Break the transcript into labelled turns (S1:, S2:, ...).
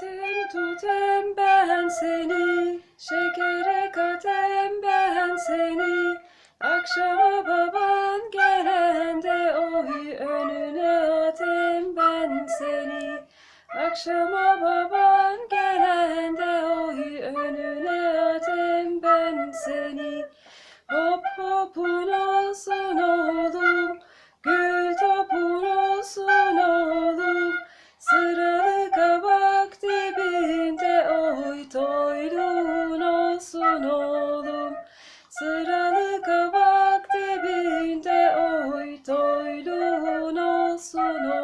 S1: Saatim tutem ben seni, şekere katem ben seni. Akşama baban gelende ohi önüne atem ben seni. Akşama baban gelende ohi önüne atem ben seni. Hop hop hop. 所以呢？